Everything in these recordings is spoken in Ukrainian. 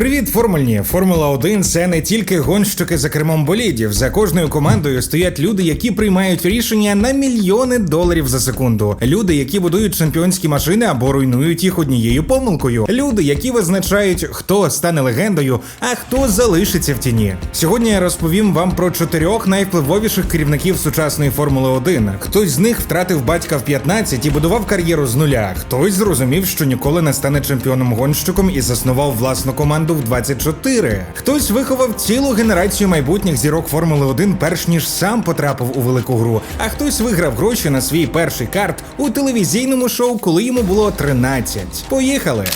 Привіт, формульні! Формула 1 це не тільки гонщики за кермом болідів. За кожною командою стоять люди, які приймають рішення на мільйони доларів за секунду. Люди, які будують чемпіонські машини або руйнують їх однією помилкою. Люди, які визначають, хто стане легендою, а хто залишиться в тіні. Сьогодні я розповім вам про чотирьох найвпливовіших керівників сучасної Формули 1. Хтось з них втратив батька в 15 і будував кар'єру з нуля. Хтось зрозумів, що ніколи не стане чемпіоном гонщиком і заснував власну команду в 24. Хтось виховав цілу генерацію майбутніх зірок Формули 1, перш ніж сам потрапив у велику гру. А хтось виграв гроші на свій перший карт у телевізійному шоу, коли йому було 13. Поїхали!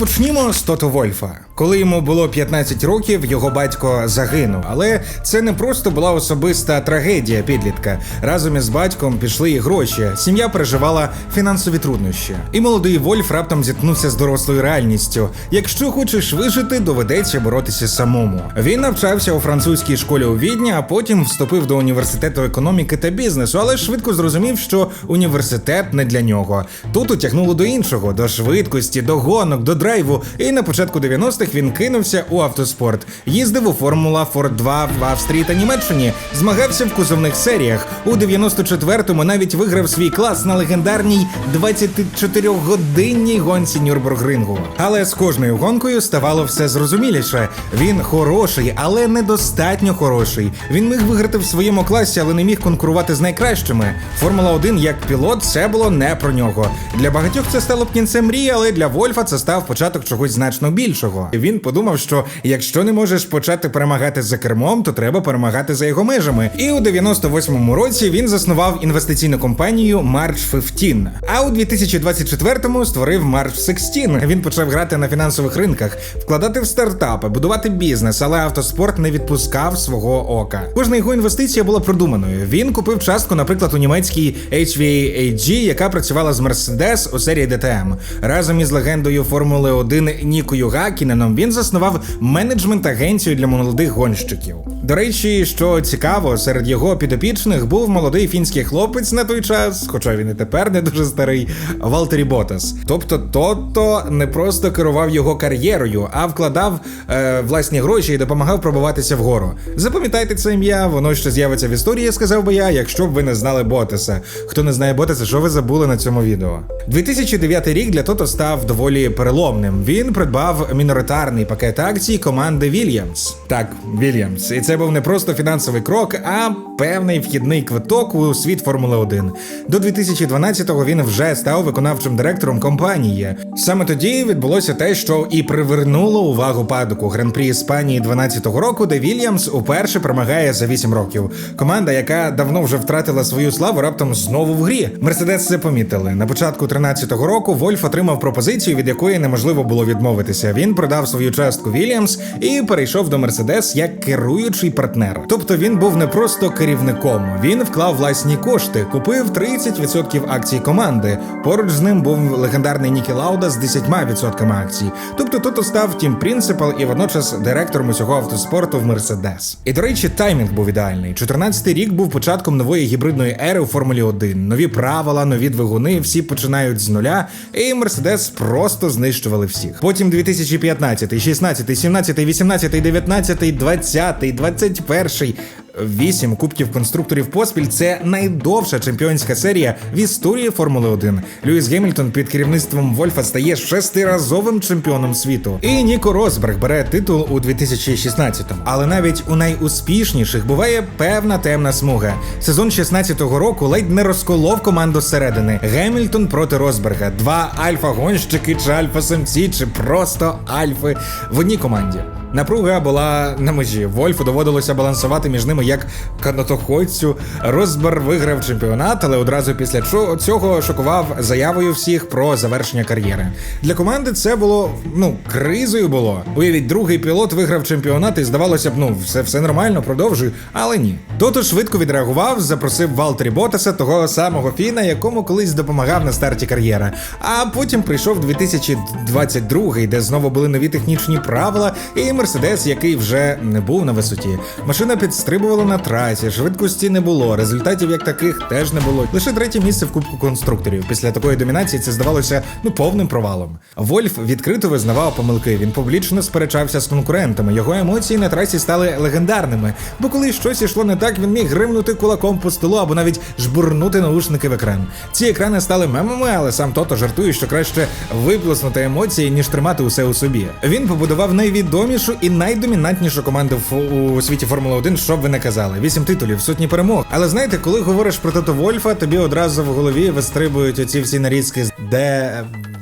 Розпочнімо з Тото Вольфа. Коли йому було 15 років, його батько загинув. Але це не просто була особиста трагедія підлітка. Разом із батьком пішли і гроші. Сім'я переживала фінансові труднощі. І молодий Вольф раптом зіткнувся з дорослою реальністю. Якщо хочеш вижити, доведеться боротися самому. Він навчався у французькій школі у Відні, а потім вступив до університету економіки та бізнесу, але швидко зрозумів, що університет не для нього. Тут утягнуло до іншого, до швидкості, до гонок, до драйву. І на початку 90-х він кинувся у автоспорт. Їздив у Формула Форд 2 в Австрії та Німеччині, змагався в кузовних серіях. У 94-му навіть виграв свій клас на легендарній 24-годинній гонці Нюрбургрингу. Але з кожною гонкою ставало все зрозуміліше. Він хороший, але недостатньо хороший. Він міг виграти в своєму класі, але не міг конкурувати з найкращими. Формула 1 як пілот це було не про нього. Для багатьох це стало б кінцем мрії, але для Вольфа це став початок чогось значно більшого. Він подумав, що якщо не можеш почати перемагати за кермом, то треба перемагати за його межами. І у 98-му році він заснував інвестиційну компанію March 15. А у 2024-му створив March 16. Він почав грати на фінансових ринках, вкладати в стартапи, будувати бізнес, але автоспорт не відпускав свого ока. Кожна його інвестиція була продуманою. Він купив частку, наприклад, у німецькій HVAG, яка працювала з Mercedes у серії DTM. Разом із легендою Формули 1 Нікою Гакіненом він заснував менеджмент агенцію для молодих гонщиків. До речі, що цікаво, серед його підопічних був молодий фінський хлопець на той час, хоча він і тепер не дуже старий, Валтері Ботас. Тобто, Тото не просто керував його кар'єрою, а вкладав е, власні гроші і допомагав пробиватися вгору. Запам'ятайте це ім'я, воно ще з'явиться в історії, сказав би я, якщо б ви не знали Ботаса. Хто не знає Ботаса, що ви забули на цьому відео? 2009 рік для Тото став доволі переломним. Він придбав міноритарний пакет акцій команди Вільямс. Так, Вільямс. І це був не просто фінансовий крок, а певний вхідний квиток у світ Формули 1. До 2012-го він вже став виконавчим директором компанії. Саме тоді відбулося те, що і привернуло увагу падоку гран-прі Іспанії 12-го року, де Вільямс уперше перемагає за 8 років. Команда, яка давно вже втратила свою славу, раптом знову в грі. Мерседес це помітили. На початку 13-го року Вольф отримав пропозицію, від якої неможливо було відмовитися. Він продав свою частку Вільямс і перейшов до Мерседес як керуючий партнер. Тобто він був не просто керівником, він вклав власні кошти, купив 30% акцій команди. Поруч з ним був легендарний Нікі Лауда з 10% акцій. Тобто тут став тім принципал і водночас директором усього автоспорту в Мерседес. І до речі, таймінг був ідеальний. 14-й рік був початком нової гібридної ери у Формулі 1. Нові правила, нові двигуни, всі починають з нуля, і Мерседес просто знищували всіх. Потім 2015, 16, 17, 18, 19, 20, 21. Вісім кубків конструкторів поспіль це найдовша чемпіонська серія в історії Формули 1. Льюіс Гемільтон під керівництвом Вольфа стає шестиразовим чемпіоном світу. І Ніко Росберг бере титул у 2016-му. Але навіть у найуспішніших буває певна темна смуга. Сезон 16-го року ледь не розколов команду зсередини. Гемільтон проти Росберга. Два альфа-гонщики чи альфа-самці, чи просто альфи в одній команді. Напруга була на межі. Вольфу доводилося балансувати між ними як канатоходцю. Розбер виграв чемпіонат, але одразу після цього шокував заявою всіх про завершення кар'єри. Для команди це було ну кризою було. Уявіть, другий пілот виграв чемпіонат, і здавалося б, ну все, все нормально, продовжуй, але ні. Тото швидко відреагував, запросив Валтері Ботаса, того самого Фіна, якому колись допомагав на старті кар'єри. А потім прийшов 2022, де знову були нові технічні правила, і Мерседес, який вже не був на висоті. Машина підстрибувала на трасі, швидкості не було, результатів як таких теж не було. Лише третє місце в Кубку конструкторів. Після такої домінації це здавалося ну повним провалом. Вольф відкрито визнавав помилки. Він публічно сперечався з конкурентами. Його емоції на трасі стали легендарними. Бо коли щось ішло не так, він міг гримнути кулаком по столу або навіть жбурнути наушники в екран. Ці екрани стали мемами, але сам тото жартує, що краще виплеснути емоції, ніж тримати усе у собі. Він побудував найвідомішу і найдомінантнішу команду в- у світі Формули 1, що б ви не казали. Вісім титулів, сотні перемог. Але знаєте, коли говориш про Тото Вольфа, тобі одразу в голові вистрибують оці всі нарізки, де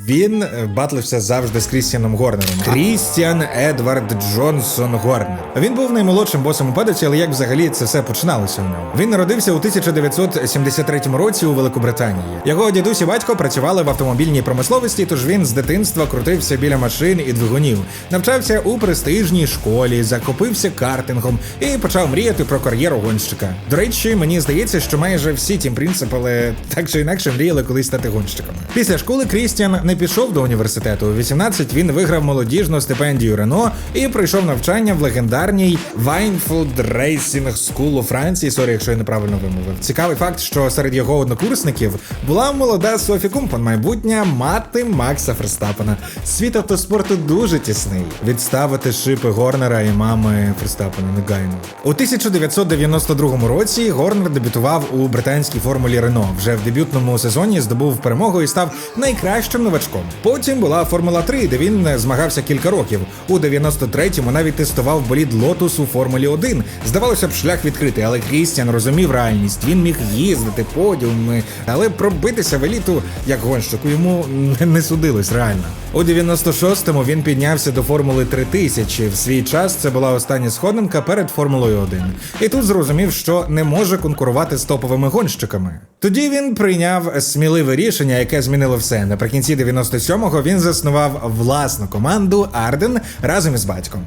він е, батлився завжди з Крістіаном Горнером. Крістіан Едвард Джонсон Горнер. Він був наймолодшим босом у падоці, але як взагалі це все починалося у нього? Він народився у 1973 році у Великобританії. Його дідусь і батько працювали в автомобільній промисловості, тож він з дитинства крутився біля машин і двигунів, навчався у престижній школі, захопився картингом і почав мріяти про кар'єру гонщика. До речі, мені здається, що майже всі тім принципали так чи інакше мріяли колись стати гонщиками. Після школи Крістіан не пішов до університету. У 18 він виграв молодіжну стипендію Рено і пройшов навчання в легендарній Weinfeld Racing School у Франції. Сорі, якщо я неправильно вимовив. Цікавий факт, що серед його однокурсників була молода Софі Кумпан, майбутня мати Макса Ферстапена. Світ автоспорту дуже тісний. Відставити шипи Горнера і мами Ферстапена негайно. У 1992 році Горнер дебютував у британській формулі Рено. Вже в дебютному сезоні здобув перемогу і став найкращим новачком. Потім була Формула 3, де він змагався кілька років. У 93-му навіть тестував болід Лотус у Формулі 1. Здавалося б, шлях відкритий, але Крістіан розумів реальність. Він міг їздити подіуми, але пробитися в еліту як гонщику йому не судилось реально. У 96-му він піднявся до Формули 3000. В свій час це була остання сходинка перед Формулою 1. І тут зрозумів, що не може конкурувати з топовими гонщиками. Тоді він прийняв сміливе рішення, яке змінило все. Наприкінці 97-го він заснував власну команду Арден разом із батьком.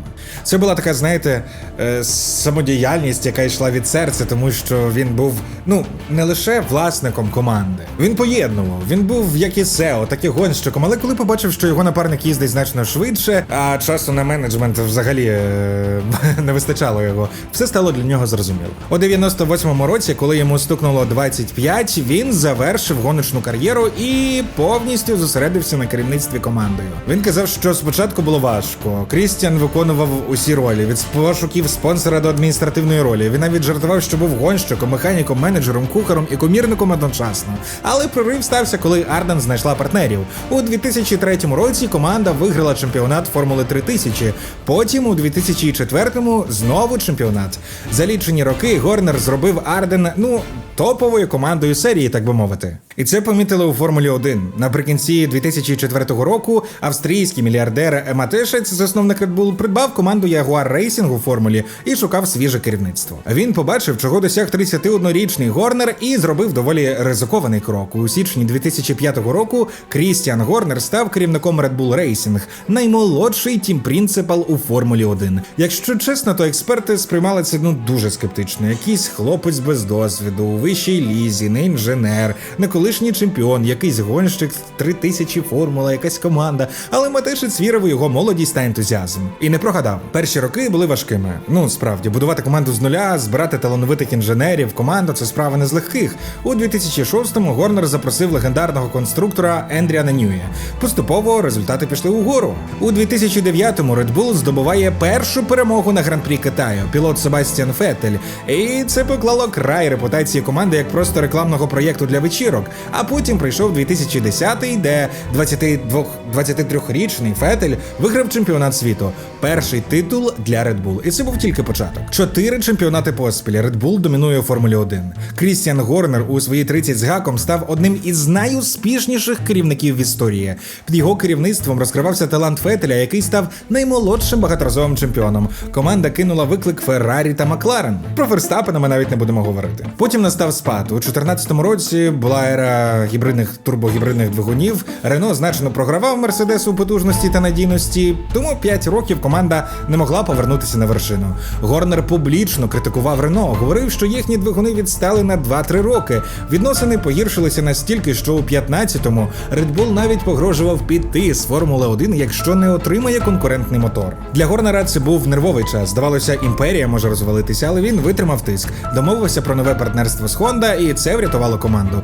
Це була така, знаєте, е, самодіяльність, яка йшла від серця, тому що він був ну не лише власником команди. Він поєднував. Він був як і Сео, так і гонщиком. Але коли побачив, що його напарник їздить значно швидше, а часу на менеджмент взагалі е, не вистачало його, все стало для нього зрозуміло. У 98-му році, коли йому стукнуло 25, він завершив гоночну кар'єру і повністю зосередився на керівництві командою. Він казав, що спочатку було важко. Крістіан виконував усі ролі від пошуків спонсора до адміністративної ролі. Він навіть жартував, що був гонщиком, механіком, менеджером, кухаром і комірником одночасно. Але прорив стався, коли Арден знайшла партнерів. У 2003 році команда виграла чемпіонат Формули 3000. Потім у 2004-му знову чемпіонат. За лічені роки Горнер зробив Арден, ну. Топовою командою серії, так би мовити, і це помітили у Формулі 1. Наприкінці 2004 року австрійський мільярдер Матешець, засновник Red Bull, придбав команду Jaguar Racing у формулі і шукав свіже керівництво. Він побачив, чого досяг 31-річний Горнер, і зробив доволі ризикований крок. У січні 2005 року Крістіан Горнер став керівником Red Bull Racing, наймолодший тім принципал у Формулі 1. Якщо чесно, то експерти сприймали це ну дуже скептично. Якийсь хлопець без досвіду у вищій лізі, не інженер, не колишній чемпіон, якийсь гонщик 3000 формула, якась команда. Але Матешець вірив у його молодість та ентузіазм. І не прогадав. Перші роки були важкими. Ну справді, будувати команду з нуля, збирати талановитих інженерів, команду це справа не з легких. У 2006-му Горнер запросив легендарного конструктора Ендріана Ньює. Поступово результати пішли угору. У 2009-му Red Bull здобуває першу перемогу на гран-прі Китаю. Пілот Себастьян Феттель. І це поклало край репутації команди як просто рекламного проєкту для вечірок. А потім прийшов 2010-й, де 22 23-річний Феттель виграв чемпіонат світу. Перший титул для Red Bull. І це був тільки початок. Чотири чемпіонати поспіль. Red Bull домінує у Формулі 1. Крістіан Горнер у свої 30 з гаком став одним із найуспішніших керівників в історії. Під його керівництвом розкривався талант Фетеля, який став наймолодшим багаторазовим чемпіоном. Команда кинула виклик Феррарі та Макларен. Про Ферстапена ми навіть не будемо говорити. Потім настав спад. У 2014 році була ера гібридних турбогібридних двигунів. Рено значно програвав Мерседес у потужності та надійності, тому 5 років команда не могла повернутися на вершину. Горнер публічно критикував Рено, говорив, що їхні двигуни відстали на 2-3 роки. Відносини погіршилися настільки, що у 15-му Red Bull навіть погрожував піти з Формули 1, якщо не отримає конкурентний мотор. Для Горнера це був нервовий час. Здавалося, імперія може розвалитися, але він витримав тиск, домовився про нове партнерство з Honda, і це врятувало команду.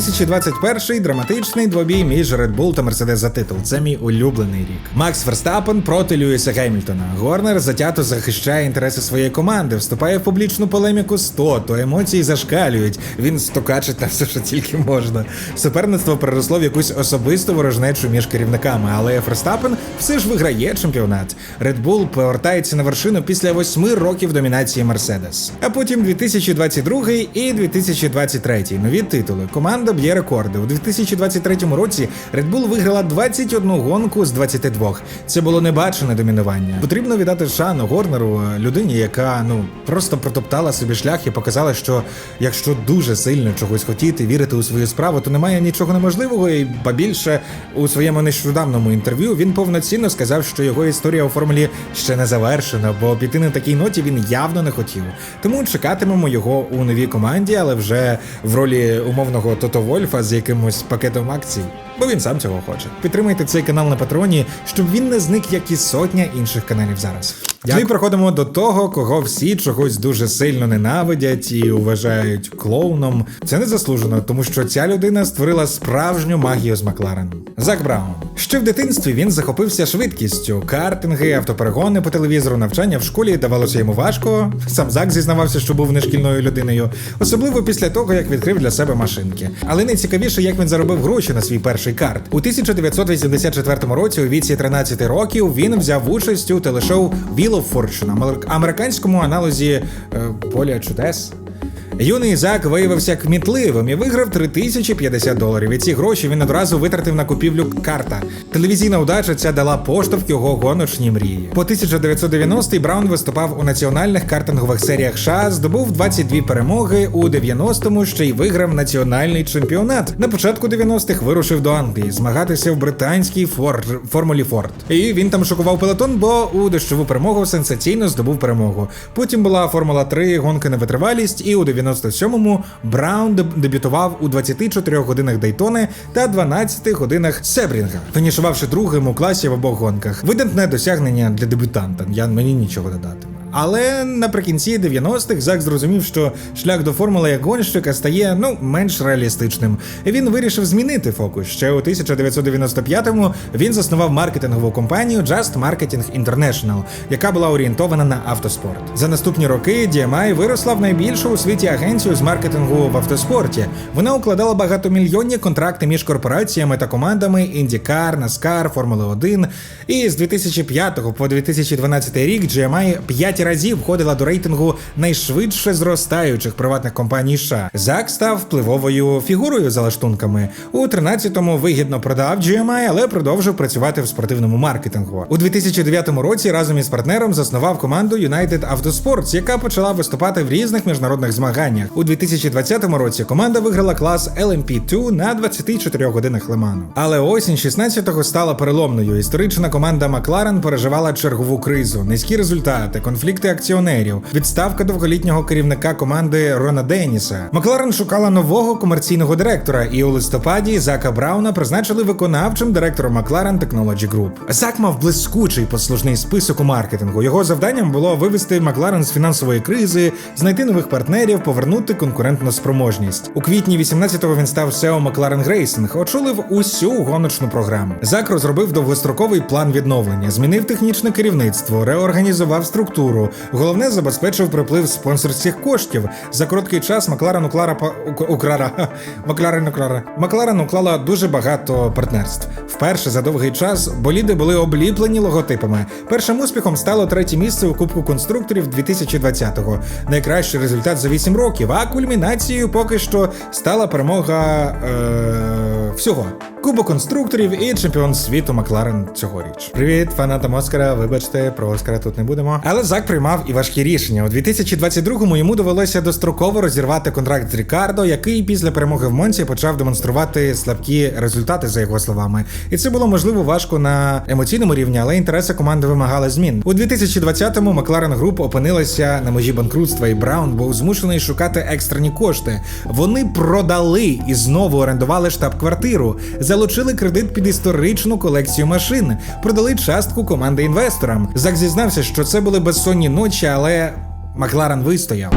2021 драматичний двобій між Red Bull та Mercedes за титул. Це мій улюблений рік. Макс Ферстапен проти Льюіса Гемільтона. Горнер затято захищає інтереси своєї команди, вступає в публічну полеміку з то емоції зашкалюють. Він стукачить на все, що тільки можна. Суперництво переросло в якусь особисту ворожнечу між керівниками, але Ферстапен все ж виграє чемпіонат. Red Bull повертається на вершину після восьми років домінації Мерседес. А потім 2022 і 2023 нові титули. Команда б'є рекорди. У 2023 році Red Bull виграла 21 гонку з 22. Це було небачене домінування. Потрібно віддати шану Горнеру, людині, яка ну просто протоптала собі шлях і показала, що якщо дуже сильно чогось хотіти, вірити у свою справу, то немає нічого неможливого. І ба більше у своєму нещодавному інтерв'ю він повноцінно сказав, що його історія у формулі ще не завершена, бо піти на такій ноті він явно не хотів. Тому чекатимемо його у новій команді, але вже в ролі умовного Тото Вольфа з якимось пакетом акцій. Бо він сам цього хоче. Підтримайте цей канал на патроні, щоб він не зник, як і сотня інших каналів зараз. Ми проходимо до того, кого всі чогось дуже сильно ненавидять і вважають клоуном. Це не заслужено, тому що ця людина створила справжню магію з Маклареном. Зак Браун. Ще в дитинстві він захопився швидкістю, картинги, автоперегони по телевізору, навчання в школі давалося йому важко. Сам Зак зізнавався, що був нешкільною людиною, особливо після того, як відкрив для себе машинки. Але найцікавіше, як він заробив гроші на свій перший карт. У 1984 році, у віці 13 років, він взяв участь у телешоу Wheel of Fortune, американському аналозі е, поля чудес. Юний Зак виявився кмітливим і виграв 3050 доларів. І ці гроші він одразу витратив на купівлю карта. Телевізійна удача ця дала поштовх його гоночній мрії. По 1990-й Браун виступав у національних картингових серіях США, здобув 22 перемоги. У 90-му ще й виграв національний чемпіонат. На початку 90-х вирушив до Англії змагатися в британській фор... формулі Форд. І він там шокував пелотон, бо у дощову перемогу сенсаційно здобув перемогу. Потім була Формула 3, гонки на витривалість, і у 97-му Браун дебютував у 24 годинах Дейтони та 12 годинах Себрінга, фінішувавши другим у класі в обох гонках. Видатне досягнення для дебютанта. Я мені нічого додати. Але наприкінці 90-х Зак зрозумів, що шлях до формули як гонщика стає ну менш реалістичним. Він вирішив змінити фокус. Ще у 1995-му він заснував маркетингову компанію Just Marketing International, яка була орієнтована на автоспорт. За наступні роки DMI виросла в найбільшу у світі агенцію з маркетингу в автоспорті. Вона укладала багатомільйонні контракти між корпораціями та командами IndyCar, NASCAR, Формули 1. І з 2005 по 2012 рік GMI 5 разів входила до рейтингу найшвидше зростаючих приватних компаній США. Зак став впливовою фігурою за лаштунками. У 13-му вигідно продав GMI, але продовжив працювати в спортивному маркетингу. У 2009 році разом із партнером заснував команду United Autosports, яка почала виступати в різних міжнародних змаганнях. У 2020 році команда виграла клас LMP2 на 24 годинах Леману. Але осінь 16-го стала переломною. Історична команда Макларен переживала чергову кризу, низькі результати, конфлікти акціонерів, відставка довголітнього керівника команди Рона Деніса. Макларен шукала нового комерційного директора, і у листопаді Зака Брауна призначили виконавчим директором Макларен Technology Group. Зак мав блискучий послужний список у маркетингу. Його завданням було вивести Макларен з фінансової кризи, знайти нових партнерів, повернути конкурентну спроможність. У квітні 18-го він став SEO McLaren Racing, очолив усю гоночну програму. Зак розробив довгостроковий план відновлення, змінив технічне керівництво, реорганізував структуру. Головне забезпечив приплив спонсорських коштів. За короткий час Макларен уклара украра Макларен уклара. Макларен уклала дуже багато партнерств. Вперше за довгий час боліди були обліплені логотипами. Першим успіхом стало третє місце у Кубку конструкторів 2020-го. Найкращий результат за 8 років. А кульмінацією поки що стала перемога е- всього. Кубок конструкторів і чемпіон світу Макларен цьогоріч. Привіт, фанатам Оскара. Вибачте, про Оскара тут не будемо. Але Зак приймав і важкі рішення. У 2022-му йому довелося достроково розірвати контракт з Рікардо, який після перемоги в Монці почав демонструвати слабкі результати, за його словами. І це було можливо важко на емоційному рівні, але інтереси команди вимагали змін. У 2020-му Макларен Груп опинилася на межі банкрутства, і Браун був змушений шукати екстрені кошти. Вони продали і знову орендували штаб-квартиру, залучили кредит під історичну колекцію машин, продали частку команди інвесторам. Зак зізнався, що це були безсонні ночі, але Макларен вистояв.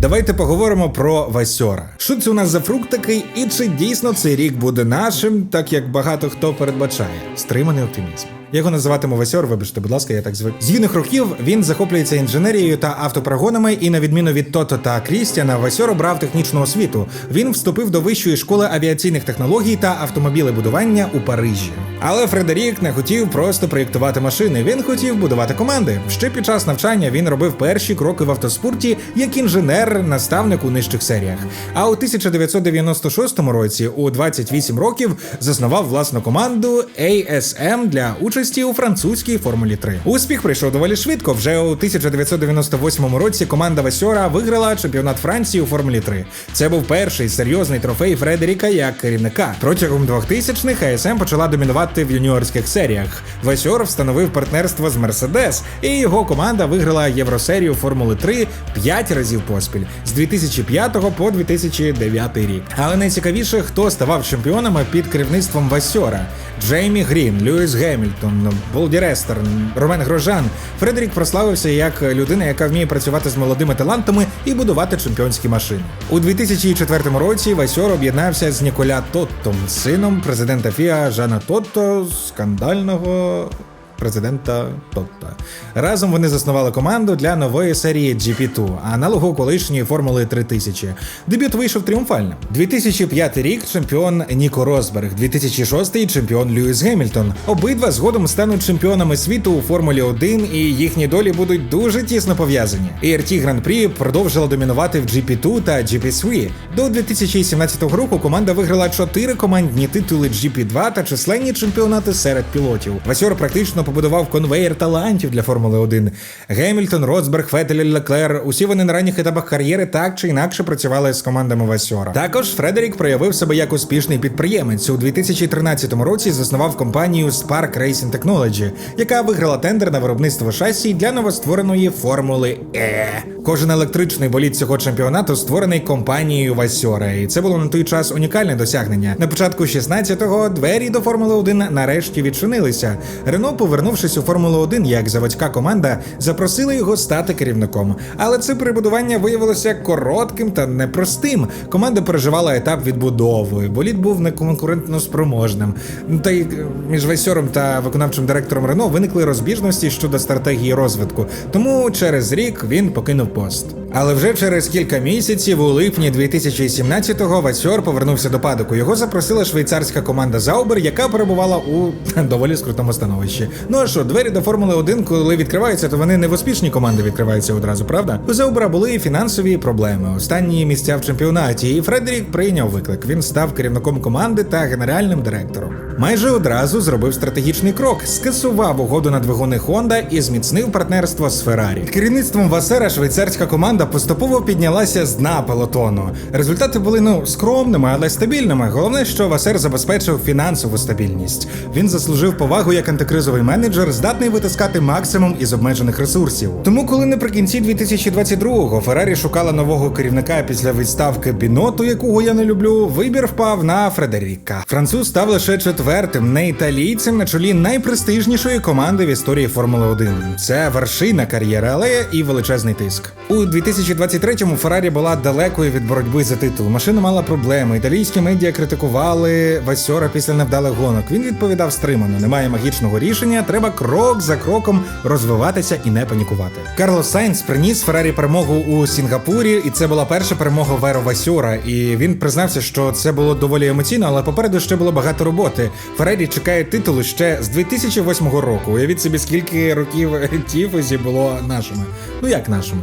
Давайте поговоримо про Васьора. Що це у нас за фрукт такий, і чи дійсно цей рік буде нашим, так як багато хто передбачає. Стриманий оптимізм. Його називатиму Васьор, вибачте, будь ласка, я так звик. З юних років він захоплюється інженерією та автопрогонами, і на відміну від Тото та Крістіана, Васьор обрав технічну освіту. Він вступив до вищої школи авіаційних технологій та автомобілебудування у Парижі. Але Фредерік не хотів просто проєктувати машини. Він хотів будувати команди. Ще під час навчання він робив перші кроки в автоспорті як інженер, наставник у нижчих серіях. А у 1996 році, у 28 років, заснував власну команду ASM для участі у французькій Формулі 3. Успіх прийшов доволі швидко. Вже у 1998 році команда Васьора виграла чемпіонат Франції у Формулі 3. Це був перший серйозний трофей Фредеріка як керівника. Протягом 2000-х ASM почала домінувати в юніорських серіях. Васьор встановив партнерство з Мерседес, і його команда виграла євросерію Формули 3 5 разів поспіль з 2005 по 2009 рік. Але найцікавіше, хто ставав чемпіонами під керівництвом Васьора: Джеймі Грін, Льюіс Гемільтон, Болді Рестер, Ромен Грожан. Фредерік прославився як людина, яка вміє працювати з молодими талантами і будувати чемпіонські машини. У 2004 році Васьор об'єднався з Ніколя Тоттом, сином президента ФІА Жана Тотто, скандального. Президента Тотта. Разом вони заснували команду для нової серії GP2, аналогу колишньої Формули 3000. Дебют вийшов тріумфальним. 2005 рік чемпіон Ніко Росберг, 2006 чемпіон Льюіс Гемільтон. Обидва згодом стануть чемпіонами світу у Формулі 1, і їхні долі будуть дуже тісно пов'язані. ERT Prix продовжила домінувати в GP2 та GP3. До 2017 року команда виграла чотири командні титули GP2 та численні чемпіонати серед пілотів. Васьор практично побудував конвейер талантів для Формули 1. Гемільтон, Росберг, Фетель, Леклер. Усі вони на ранніх етапах кар'єри так чи інакше працювали з командами Васьора. Також Фредерік проявив себе як успішний підприємець. У 2013 році заснував компанію Spark Racing Technology, яка виграла тендер на виробництво шасі для новоствореної Формули Е. Кожен електричний болід цього чемпіонату створений компанією Васьора, і це було на той час унікальне досягнення. На початку 16-го двері до Формули 1 нарешті відчинилися. Рено, повернувшись у Формулу 1 як заводська команда, запросили його стати керівником. Але це перебудування виявилося коротким та непростим. Команда переживала етап відбудови. Болід був неконкурентно спроможним. Та й між Васьором та виконавчим директором Рено виникли розбіжності щодо стратегії розвитку. Тому через рік він покинув пост. Але вже через кілька місяців, у липні 2017-го, Васьор повернувся до падоку. Його запросила швейцарська команда Заубер, яка перебувала у доволі скрутному становищі. Ну а що, двері до Формули 1, коли відкриваються, то вони не в успішні команди відкриваються одразу, правда? У Заубера були фінансові проблеми, останні місця в чемпіонаті, і Фредерік прийняв виклик. Він став керівником команди та генеральним директором. Майже одразу зробив стратегічний крок, скасував угоду на двигуни Honda і зміцнив партнерство з Феррарі. Під керівництвом Васера швейцарська команда поступово піднялася з дна пелотону. Результати були ну скромними, але стабільними. Головне, що Васер забезпечив фінансову стабільність. Він заслужив повагу як антикризовий менеджер, здатний витискати максимум із обмежених ресурсів. Тому, коли наприкінці 2022-го Феррарі шукала нового керівника після відставки Біноту, якого я не люблю, вибір впав на Фредеріка. Француз став лише четвертим, не італійцем на чолі найпрестижнішої команди в історії Формули 1. Це вершина кар'єри, але і величезний тиск. У 2023-му Феррарі була далекою від боротьби за титул. Машина мала проблеми. Італійські медіа критикували Васьора після невдалих гонок. Він відповідав стримано: немає магічного рішення, треба крок за кроком розвиватися і не панікувати. Карлос Сайнс приніс Феррарі перемогу у Сінгапурі, і це була перша перемога Веро Васьора. І він признався, що це було доволі емоційно, але попереду ще було багато роботи. Феррарі чекає титулу ще з 2008 року. Уявіть собі, скільки років тіфозі було нашими. Ну як нашими?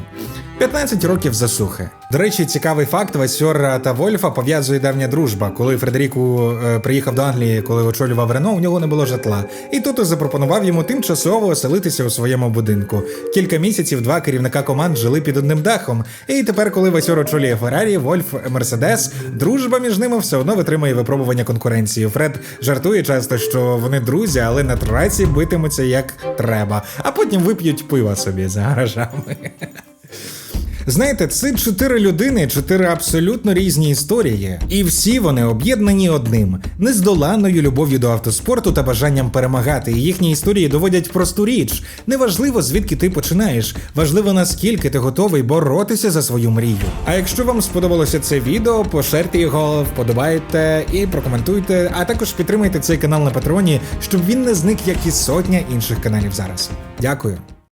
15 років засухи. До речі, цікавий факт: Васьор та Вольфа пов'язує давня дружба. Коли Фредеріку е, приїхав до Англії, коли очолював Рено, у нього не було житла. І тут запропонував йому тимчасово оселитися у своєму будинку. Кілька місяців два керівника команд жили під одним дахом. І тепер, коли Васьор очолює Феррарі, Вольф Мерседес, дружба між ними все одно витримує випробування конкуренції. Фред жартує часто, що вони друзі, але на траці битимуться як треба, а потім вип'ють пива собі за гаражами. Знаєте, це чотири людини, чотири абсолютно різні історії, і всі вони об'єднані одним нездоланною любов'ю до автоспорту та бажанням перемагати. І їхні історії доводять просту річ. Неважливо, звідки ти починаєш, важливо наскільки ти готовий боротися за свою мрію. А якщо вам сподобалося це відео, поширте його, вподобайте і прокоментуйте, а також підтримайте цей канал на патреоні, щоб він не зник, як і сотня інших каналів зараз. Дякую.